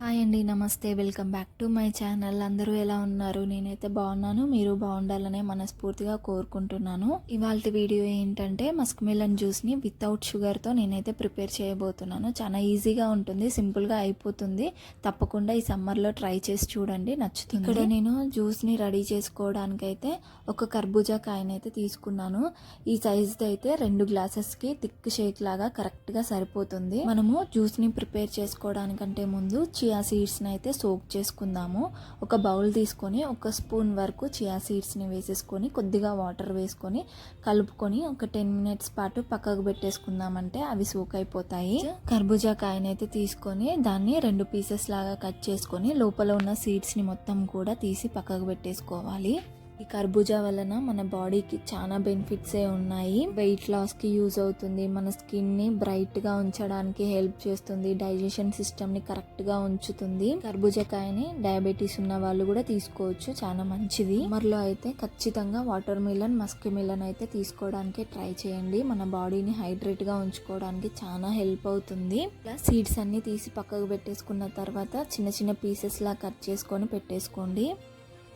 Hi అండి నమస్తే. Welcome back to my channel. అందరూ ఎలా ఉన్నారు? నేనైతే బాగున్నాను. మీరు బాగుండాలనే మనస్ఫూర్తిగా కోరుకుంటున్నాను. ఇవాళ వీడియో ఏంటంటే మస్క్ మిలన్ జ్యూస్ని వితౌట్ షుగర్తో నేనైతే ప్రిపేర్ చేయబోతున్నాను. చాలా ఈజీగా ఉంటుంది సింపుల్గా అయిపోతుంది. తప్పకుండా ఈ సమ్మర్లో ట్రై చేసి చూడండి నచ్చుతుంది. ఇక్కడ నేను జ్యూస్ని రెడీ చేసుకోవడానికైతే ఒక కర్బూజా కాయనైతే తీసుకున్నాను. ఈ సైజ్ది అయితే రెండు గ్లాసెస్కి థిక్ షేక్ లాగా కరెక్ట్గా సరిపోతుంది. మనము జ్యూస్ని ప్రిపేర్ చేసుకోవడానికంటే ముందు చియా సీడ్స్ని అయితే సోక్ చేసుకుందాము. ఒక బౌల్ తీసుకొని ఒక స్పూన్ వరకు చియా సీడ్స్ని వేసేసుకొని కొద్దిగా వాటర్ వేసుకొని కలుపుకొని ఒక టెన్ మినిట్స్ పాటు పక్కకు పెట్టేసుకుందామంటే అవి సోక్ అయిపోతాయి. కర్బూజా కాయనైతే తీసుకొని దాన్ని రెండు పీసెస్ లాగా కట్ చేసుకొని లోపల ఉన్న సీడ్స్ని మొత్తం కూడా తీసి పక్కకు పెట్టేసుకోవాలి. ఈ కర్బూజా వలన మన బాడీకి చాలా బెనిఫిట్సే ఉన్నాయి. వెయిట్ లాస్కి యూజ్ అవుతుంది. మన స్కిన్ని బ్రైట్గా ఉంచడానికి హెల్ప్ చేస్తుంది. డైజెషన్ సిస్టమ్ని కరెక్ట్గా ఉంచుతుంది. కర్బూజకాయని డయాబెటీస్ ఉన్న వాళ్ళు కూడా తీసుకోవచ్చు. చాలా మంచిది. మరిలో అయితే ఖచ్చితంగా వాటర్ మిలన్ మస్క్ మిలన్ అయితే తీసుకోవడానికి ట్రై చేయండి. మన బాడీని హైడ్రేట్గా ఉంచుకోవడానికి చాలా హెల్ప్ అవుతుంది. ప్లస్ సీడ్స్ అన్ని తీసి పక్కకు పెట్టేసుకున్న తర్వాత చిన్న చిన్న పీసెస్ లా కట్ చేసుకొని పెట్టేసుకోండి.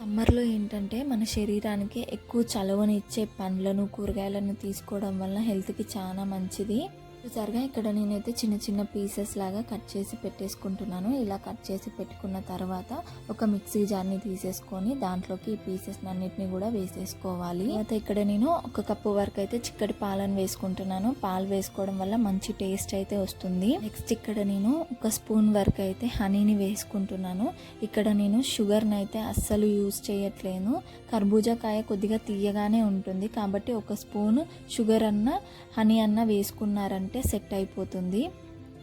సమ్మర్లో ఏంటంటే మన శరీరానికి ఎక్కువ చలవనిచ్చే పండ్లను కూరగాయలను తీసుకోవడం వల్ల హెల్త్కి చాలా మంచిది. చూసారుగా ఇక్కడ నేనైతే చిన్న చిన్న పీసెస్ లాగా కట్ చేసి పెట్టేసుకుంటున్నాను. ఇలా కట్ చేసి పెట్టుకున్న తర్వాత ఒక మిక్సీ జార్ని తీసేసుకొని దాంట్లోకి ఈ పీసెస్ అన్నిటిని కూడా వేసేసుకోవాలి. తర్వాత ఇక్కడ నేను ఒక కప్పు వరకు అయితే చిక్కటి పాలను వేసుకుంటున్నాను. పాలు వేసుకోవడం వల్ల మంచి టేస్ట్ అయితే వస్తుంది. నెక్స్ట్ ఇక్కడ నేను ఒక స్పూన్ వరకు అయితే హనీని వేసుకుంటున్నాను. ఇక్కడ నేను షుగర్ని అయితే అస్సలు యూజ్ చేయట్లేను కర్బూజా కాయ కొద్దిగా తీయగానే ఉంటుంది. కాబట్టి ఒక స్పూన్ షుగర్ అన్న హనీ అన్న వేసుకున్నారంటే సెట్ అయిపోతుంది.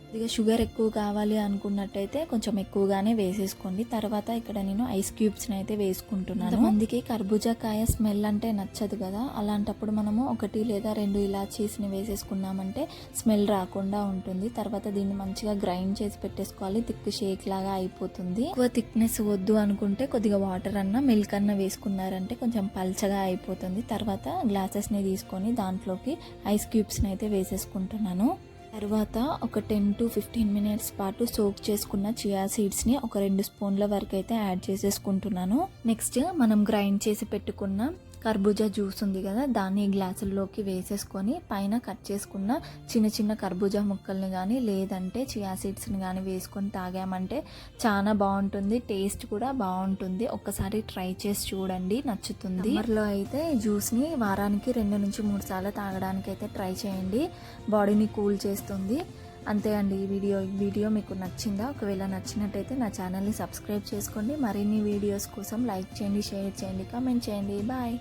కొద్దిగా షుగర్ ఎక్కువ కావాలి అనుకున్నట్టయితే కొంచెం ఎక్కువగానే వేసేసుకోండి. తర్వాత ఇక్కడ నేను ఐస్ క్యూబ్స్ని అయితే వేసుకుంటున్నాను. మందికి కర్బూజా కాయ స్మెల్ అంటే నచ్చదు కదా. అలాంటప్పుడు మనము ఒకటి లేదా రెండు ఇలాచీస్ని వేసేసుకున్నామంటే స్మెల్ రాకుండా ఉంటుంది. తర్వాత దీన్ని మంచిగా గ్రైండ్ చేసి పెట్టేసుకోవాలి. థిక్ షేక్ లాగా అయిపోతుంది. ఎక్కువ థిక్నెస్ వద్దు అనుకుంటే కొద్దిగా వాటర్ అన్న మిల్క్ అన్న వేసుకున్నారంటే కొంచెం పల్చగా అయిపోతుంది. తర్వాత గ్లాసెస్ని తీసుకొని దాంట్లోకి ఐస్ క్యూబ్స్ని అయితే వేసేసుకుంటున్నాను. తర్వాత ఒక టెన్ టు ఫిఫ్టీన్ మినిట్స్ పాటు సోక్ చేసుకున్న చియా సీడ్స్ని ఒక రెండు స్పూన్ల వరకు అయితే యాడ్ చేసేసుకుంటున్నాను. నెక్స్ట్ మనం గ్రైండ్ చేసి పెట్టుకున్న కర్బూజా జ్యూస్ ఉంది కదా దాన్ని గ్లాసుల్లోకి వేసేసుకొని పైన కట్ చేసుకున్న చిన్న చిన్న కర్బూజా ముక్కల్ని కానీ లేదంటే చియా సీడ్స్ని కానీ వేసుకొని తాగామంటే చాలా బాగుంటుంది టేస్ట్ కూడా బాగుంటుంది. ఒక్కసారి ట్రై చేసి చూడండి నచ్చుతుంది. సమ్మర్లో అయితే జ్యూస్ని వారానికి రెండు నుంచి మూడు సార్లు తాగడానికి అయితే ట్రై చేయండి. బాడీని కూల్ చేస్తుంది. అంతే అండి ఈ వీడియో ఈ వీడియో మీకు నచ్చిందా? ఒకవేళ నచ్చినట్టయితే నా ఛానల్ని సబ్స్క్రైబ్ చేసుకోండి. మరిన్ని వీడియోస్ కోసం లైక్ చేయండి షేర్ చేయండి కామెంట్ చేయండి. బాయ్.